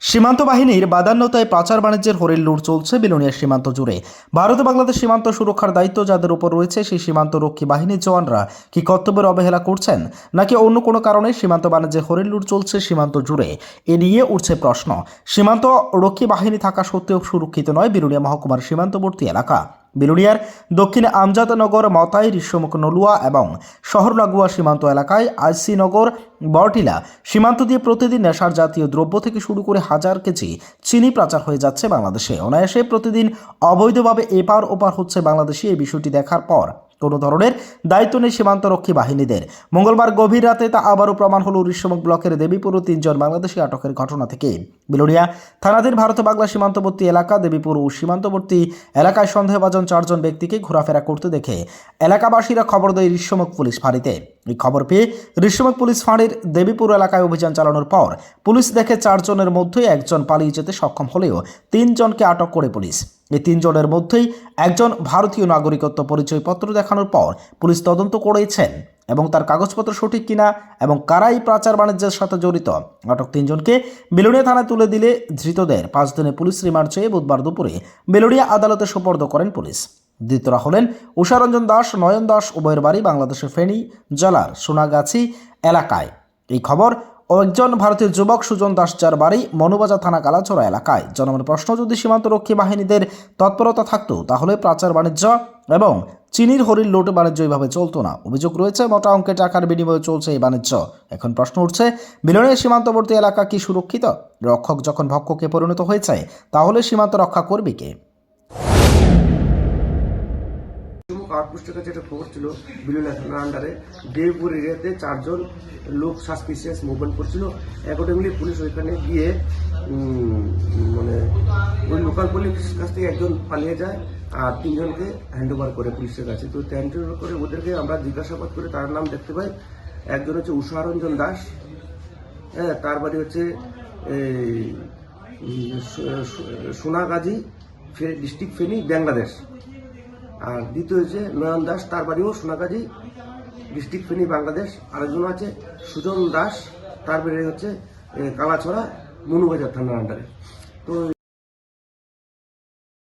সীমান্ত বাহিনীর বাদান্যতায় পাচার বাণিজ্যের হরিণ লুট চলছে বিলোনিয়া সীমান্ত জুড়ে। ভারত বাংলাদেশ সীমান্ত সুরক্ষার দায়িত্ব যাদের উপর রয়েছে, সেই সীমান্ত রক্ষী বাহিনীর জওয়ানরা কি কর্তব্যের অবহেলা করছেন, নাকি অন্য কোনো কারণে সীমান্ত বাণিজ্যের হরিণ লুট চলছে সীমান্ত জুড়ে? এ নিয়ে উঠছে প্রশ্ন। সীমান্ত রক্ষী বাহিনী থাকা সত্ত্বেও সুরক্ষিত নয় বিলোনিয়া মহকুমার সীমান্তবর্তী এলাকা। বিলুনিয়ার দক্ষিণ আমজাদনগর মতাই ঋষ্যমুখ নলুয়া এবং শহর লাগোয়া সীমান্ত এলাকায় আইসিনগর বরটিলা সীমান্ত দিয়ে প্রতিদিন নেশার জাতীয় দ্রব্য থেকে শুরু করে হাজার কেজি চিনি পাচার হয়ে যাচ্ছে বাংলাদেশে। অনায়াসে প্রতিদিন অবৈধভাবে এপার ওপার হচ্ছে বাংলাদেশে এই বিষয়টি দেখার পর। কোনো ধরনের দায়িত্ব নেই সীমান্তরক্ষী বাহিনীদের। মঙ্গলবার গভীর রাতে তা আবারও প্রমাণ হল ঋষ্যমুখ ব্লকের দেবীপুর তিনজন বাংলাদেশি আটকের ঘটনা থেকে। বিলোনিয়া থানাধীন ভারত বাংলা সীমান্তবর্তী এলাকা দেবীপুর ও সীমান্তবর্তী এলাকায় সন্দেহভাজন চারজন ব্যক্তিকে ঘোরাফেরা করতে দেখে এলাকাবাসীরা খবর দেয় ঋষ্যমুখ পুলিশ ফাঁড়িতে। এই খবর পেয়ে ঋষ্যমুখ পুলিশ ফাঁড়ির দেবীপুর এলাকায় অভিযান চালানোর পর পুলিশ দেখে চারজনের মধ্যে একজন পালিয়ে যেতে সক্ষম হলেও তিনজনকে আটক করে পুলিশ। এই তিনজনের মধ্যেই একজন ভারতীয় নাগরিকত্ব পরিচয়পত্র দেখানোর পর পুলিশ তদন্ত করেছেন। এবং তার কাগজপত্র সঠিক কিনা এবং কারাই পাচার বাণিজ্যের সাথে জড়িত? আটক তিনজনকে বেলুড়িয়া থানায় তুলে দিলে ধৃতদের। পাঁচ দিনে পুলিশ রিমান্ড চেয়ে বুধবার দুপুরে বেলুড়িয়া আদালতে সোপর্দ করেন পুলিশ। ধৃতরা হলেন উষারঞ্জন দাস, নয়ন দাস, উভয়ের বাড়ি বাংলাদেশের ফেনী জেলার সোনাগাছি এলাকায়। এই খবর একজন ভারতীয় যুবক সুজন দাস যার বাড়ি মনুবাজার থানা কালাচড়া এলাকায়। জনমের প্রশ্ন, যদি সীমান্তরক্ষী বাহিনীদের তৎপরতা থাকতো, তাহলে প্রাচার বাণিজ্য এবং চিনির হরিণ লুট বাণিজ্য এইভাবে চলতো না। অভিযোগ রয়েছে, মোটা অঙ্কের টাকার বিনিময়ে চলছে এই বাণিজ্য। এখন প্রশ্ন উঠছে মিলনের সীমান্তবর্তী এলাকা কি সুরক্ষিত? রক্ষক যখন ভক্ষকে পরিণত হয়েছে, তাহলে সীমান্ত রক্ষা করবে কে? আউটপোস্টের কাছে একটা খবর ছিল বিলুনা থানার আন্ডারে, দেবপুর এরিয়াতে চারজন লোক সাসপিসিয়াস মুভমেন্ট করছিল। অ্যাকর্ডিংলি পুলিশ ওইখানে গিয়ে মানে ওই লোকাল পুলিশ কাছ থেকে একজন পালিয়ে যায় আর তিনজনকে হ্যান্ড ওভার করে পুলিশের কাছে। তো হ্যান্ড ওভার করে ওদেরকে আমরা জিজ্ঞাসাবাদ করে তার নাম দেখতে পাই। একজন হচ্ছে উষারঞ্জন দাস হ্যাঁ তার বাড়ি হচ্ছে সোনাগাজী ডিস্ট্রিক্ট ফেনী, বাংলাদেশ। আর দ্বিতীয় হচ্ছে নয়ন দাস, তার বাড়িও সোনাগাজী ডিস্ট্রিক্ট ফেনি, বাংলাদেশ। আরেকজন আছে সুজন দাস, তার বাড়ি হচ্ছে কালাছড়া মনুবাজার থানার আন্ডারে তো